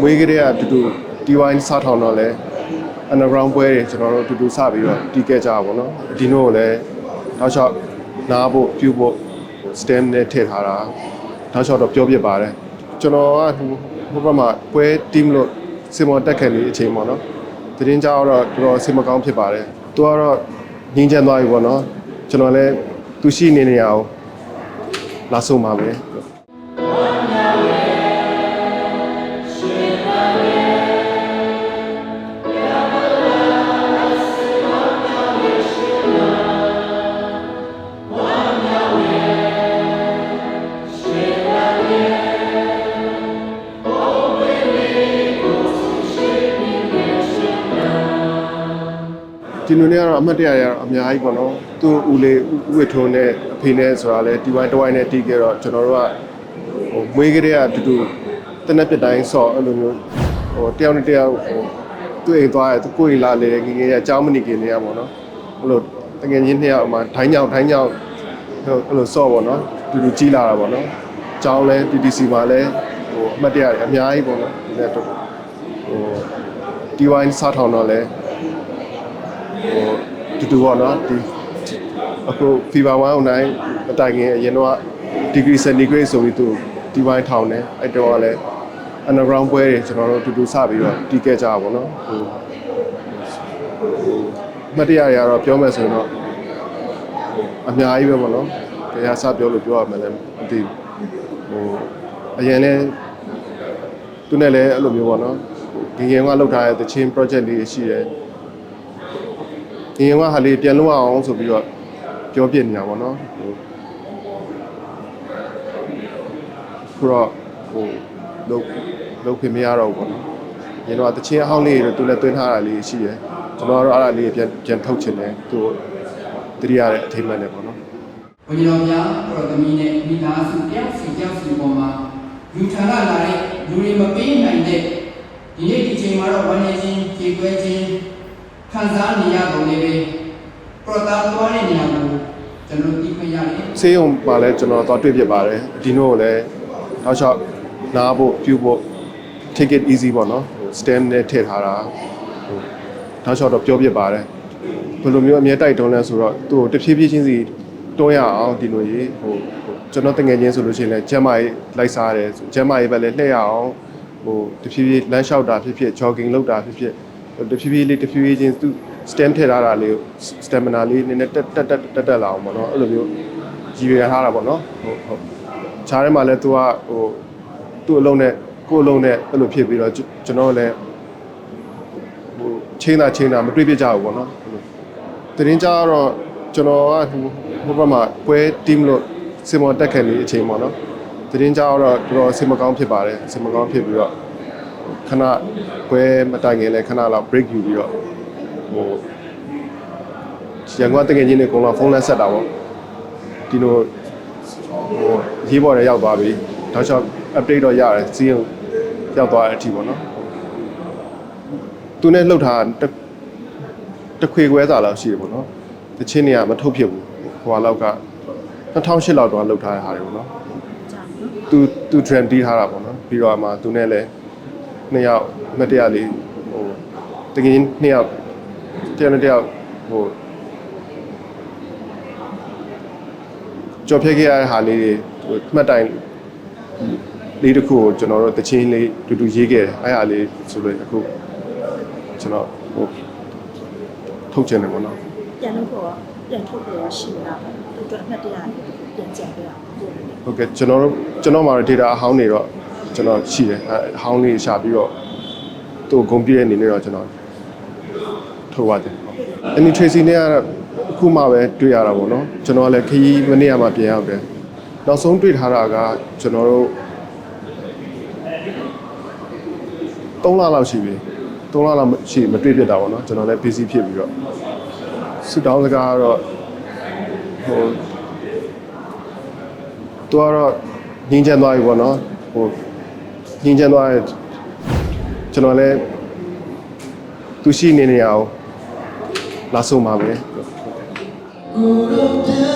မွေးကလေးကအတူတူ D1 စားထောင်တော့လဲ underground ပွဲတွေကျွန်တော်တို့အတူတူစပြီးတော့တီးခဲ့ကြတာပေါ့နော်ဒီနို့ကိုလည်းနောက်လျှောက်နားဖို့ပြုဖို့ stem နဲ့ထည့်ထားတာနောက်လျှောက်တော့ပြောပြပါတယ်ကျွန်တော်ကဟိုဟိုဘက်မှာပွဲ team လို့စင်မော်တက်ခဲ့နေအချိန်ပေါ့နော်သတင်းကြောက်တော့တော်တော်စင်မကောင်းဖြစ်ပါတယ်သူကတော့ငင်းချမ်းသွားပြီပေါ့နော် ကျွန်တော်လည်းသူရှိနေနေရအောင်လာဆုံးပါမ ဒီလိုနဲ့ကတော့အမှတ်တရရတော့အများကြီးပေါ့နော်သူ့ဦးလေးဦးဝစ်ထုံးနဲ့အဖေနဲ့ဆိုတာလဲဒီဝိုင်းတစ်ဝိုင်းနဲ့တီးခဲ့တော့ကျွန်တော်တို့ကဟိုမွေးကလေးကအတူတူတနက်ပြတိုင်းဆော့အဲ့လိုမျိုးဟိုတယောက်နဲ့တယောက်ဟိုသူ့အိမ်သွားရသူကိုယ်အိမ်လာလေငယ်ငယ်ရအเจ้าမနေခင်နေရပေါ့နော်အဲ့လိုတကယ်ချင်းနှစ်ယောက်အမှထိုင်းညောင်ထိုင်းညောင်ဟိုအဲ့လိုဆော့ပေါ့နော်တူတူကြီးလာတာပေါ့နော်အเจ้าလဲ PTC မှာလဲဟိုအမှတ်တရအများကြီးပေါ့နော်ဒီနေ့တော့ဟိုဒီဝိုင်းစားထောင်တော့လဲ ဟိုတူတူပေါ့နော်ဒီအခု fever 109မတိုင်ခင်အရင်တော့ degree centigrade ဆိုပြီးသူဒီဝိုင်းထောင်တယ်အဲ့တော့ကလည်း underground ပွဲတွေကျွန်တော်တို့တူတူစပြီးတော့တီးခဲ့ကြတာပေါ့နော်ဟိုမတရားရတော့ပြောမယ်ဆိုရင်တော့အများကြီးပဲပေါ့နော်တရားစပြောလို့ပြောရမယ်လည်းမသိဘူးဟိုအရင်လဲသူနဲ့လည်းအဲ့လိုမျိုးပေါ့နော်ငငယ်ကလောက်ထားတဲ့တချင်း project လေးရှိတယ် ဒီရင်ကဟာလေးပြန်လို့အောင်ဆိုပြီးတော့ပြောပြနေတာပေါ့နော်ဟိုခုတော့ဟိုလုတ်လုတ်ခင်မရတော့ဘူးပေါ့နော်ရင်တော့တချင်းအဟောင်းလေးတွေသူလည်းတွင်းထားတာလေးရှိတယ်ကျွန်တော်ကတော့အဲ့ဒါလေးပြန်ပြန်ထုတ်ချင်တယ်သူတတိရတဲ့အထိမ့်မှန်တယ်ပေါ့နော်ဘုရားတော်များပရသမီနဲ့မိသားစုတယောက်စီတယောက်စီပေါ်မှာယူထန်လာလာတဲ့လူတွေမပေးနိုင်တဲ့ဒီနေ့ဒီချိန်မှာတော့ဝမ်းနေခြင်းကြေကွဲခြင်း ခံစားနေရပုံလေးပဲပရတာသွားတဲ့နေရာကိုကျွန်တော်သိခွင့်ရတယ်ဆေးရုံမှာလည်းကျွန်တော်သွားတွေ့ဖြစ်ပါတယ်ဒီနို့ကိုလည်းနောက်လျှောက်နားဖို့ပြုဖို့ take it easy ပေါ့နော်ဟို stem နဲ့ထည့်ထားတာဟိုနောက်လျှောက်တော့ပြောပြပါတယ်ဘယ်လိုမျိုးအမြဲတိုက်တွန်းလဲဆိုတော့သူ့ကိုတဖြည်းဖြည်းချင်းစီတွန်းရအောင်ဒီလိုကြီးဟိုဟိုကျွန်တော်တငယ်ချင်းဆိုလို့ရှိရင်လည်းကျမ်းမာရေးလိုက်စားရတယ်ဆိုကျမ်းမာရေးပဲလည်းလှည့်ရအောင်ဟိုတဖြည်းဖြည်းလမ်းလျှောက်တာဖြစ်ဖြစ် jogging လုပ်တာဖြစ်ဖြစ်ဟို တဖြည်းဖြည်းလေးတဖြည်းဖြည်းချင်းသူ stem ထည့်ထားတာလေးကို stamina လေးနည်းနည်းတက်တက်တက်တက်တက်လာအောင်ပေါ့နော်အဲ့လိုမျိုးရည်ရွယ်ထားတာပေါ့နော်ဟုတ်ဟုတ်ခြားထဲမှာလဲ तू ကဟိုသူ့အလုံးနဲ့ကိုယ်အလုံးနဲ့အဲ့လိုဖြစ်ပြီးတော့ကျွန်ကျွန်တော်လည်းဟိုချင်းတာချင်းတာမတွေ့ပြကြဘူးပေါ့နော်အဲ့လိုတင်းကြတော့ကျွန်တော်ကဟိုဟိုဘက်မှာပွဲ team လို့စင်မော်တက်ခဲ့နေအချိန်ပေါ့နော်တင်းကြတော့တော်တော်စင်မကောင်းဖြစ်ပါတယ်စင်မကောင်းဖြစ်ပြီးတော့ ခဏပွဲမတိုင်ခင်လဲခဏလောက် break ယူပြီးတော့ဟိုရန်ကုန်တကယ်ချင်းတွေအကုန်လုံးဖုန်းလက်ဆက်တာပေါ့ဒီလိုဟိုရေးပေါ်လည်းရောက်သွားပြီတောက်လျှောက် update တော့ရတယ်စီးရင်ရောက်သွားတဲ့အထိပေါ့နော်သူနဲ့လှုပ်ထားတာတစ်တစ်ခွေခွဲစာလောက်ရှိတယ်ပေါ့နော်တချင်းတွေကမထုတ်ဖြစ်ဘူးဟိုဟာလောက်က2008လောက်တော့လှုပ်ထားတဲ့ဟာတွေပေါ့နော်သူသူ drum တီးထားတာပေါ့နော်ပြီးတော့အမှသူနဲ့လည်း နှစ်ယောက်မတ်တရားလေးဟိုတကယ်ချင်းနှစ်ယောက်တယောက်နဲ့တယောက်ဟိုကြော်ဖြတ်ခဲ့ရတဲ့ဟာလေးတွေဟိုမှတ်တိုင်လေးတစ်ခုကိုကျွန်တော်တို့တချင်းလေးတူတူရေးခဲ့တယ်အဲ့ဟာလေးဆိုလို့အခုကျွန်တော်ဟိုထုတ်ချင်တယ်ပေါ့နော်ပြန်လို့ပေါ့ပြန်ထုတ်ပြီးတော့ရှိလာတယ်သူတို့အမှတ်တရပြန်ကြံပြရအောင်ပြောတယ်ဟုတ်ကဲ့ကျွန်တော်တို့ကျွန်တော်မှာ data အဟောင်းနေတော့ ကျွန်တော်ရှိတယ်အဲအဟောင်းလေးရှာပြီးတော့သူ့ကိုဂုံပြည့်တဲ့အနေနဲ့တော့ကျွန်တော်ထုတ်ပါတယ်အနီ tracy နဲ့ကတော့အခုမှပဲတွေ့ရတာပေါ့နော်ကျွန်တော်လည်းခရီးမနေ့ကမှပြန်ရောက်တယ်နောက်ဆုံးတွေ့ထားတာကကျွန်တော်တို့3လလောက်ရှိပြီ3လလောက်ရှိမတွေ့ဖြစ်တာပေါ့နော်ကျွန်တော်လည်း busy ဖြစ်ပြီးတော့ဆူတောင်းစကားကတော့ဟိုသူကတော့ငင်းချမ်းသွားပြီပေါ့နော်ဟို ငင်းချမ်းသွားရင်ကျွန်တော်လည်းသူရှိနေနေရအောင်လာဆုံးပါမယ်ကိုယ်တော့ပြန်လေကြတဲ့